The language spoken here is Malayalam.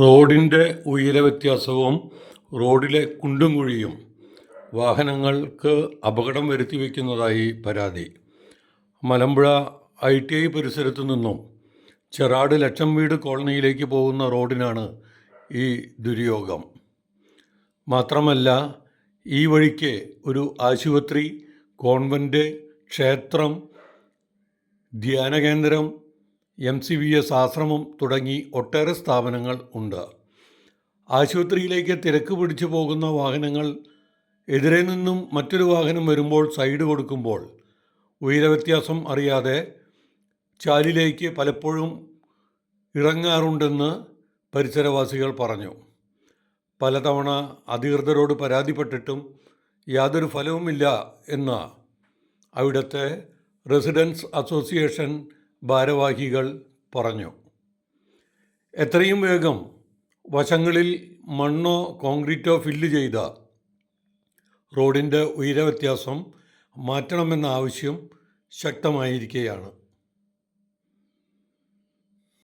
റോഡിന്റെ ഉയര വ്യത്യാസവും റോഡിലെ കുണ്ടും കുഴിയും വാഹനങ്ങൾക്ക് അപകടം വരുത്തി വയ്ക്കുന്നതായി പരാതി. മലമ്പുഴ ഐ ടി ഐ പരിസരത്തു നിന്നും ചെറാട് ലക്ഷം വീട് കോളനിയിലേക്ക് പോകുന്ന റോഡിനാണ് ഈ ദുര്യോഗം. മാത്രമല്ല ഈ വഴിക്ക് ഒരു ആശുപത്രി കോൺവെന്റ് ക്ഷേത്രം ധ്യാനകേന്ദ്രം എം സി വി എസ് ആശ്രമം തുടങ്ങി ഒട്ടേറെ സ്ഥാപനങ്ങൾ ഉണ്ട്. ആശുപത്രിയിലേക്ക് തിരക്ക് പിടിച്ചു പോകുന്ന വാഹനങ്ങൾ എതിരെ നിന്നും മറ്റൊരു വാഹനം വരുമ്പോൾ സൈഡ് കൊടുക്കുമ്പോൾ ഉയരവ്യത്യാസം അറിയാതെ ചാലിലേക്ക് പലപ്പോഴും ഇറങ്ങാറുണ്ടെന്ന് പരിസരവാസികൾ പറഞ്ഞു. പലതവണ അധികൃതരോട് പരാതിപ്പെട്ടിട്ടും യാതൊരു ഫലവുമില്ല എന്ന് അവിടുത്തെ റെസിഡൻസ് അസോസിയേഷൻ ഭാരവാഹികൾ പറഞ്ഞു. എത്രയും വേഗം വശങ്ങളിൽ മണ്ണോ കോൺക്രീറ്റോ ഫില്ല് ചെയ്ത റോഡിന്റെ ഉയരവ്യത്യാസം മാറ്റണമെന്ന ആവശ്യം ശക്തമായിരിക്കുകയാണ്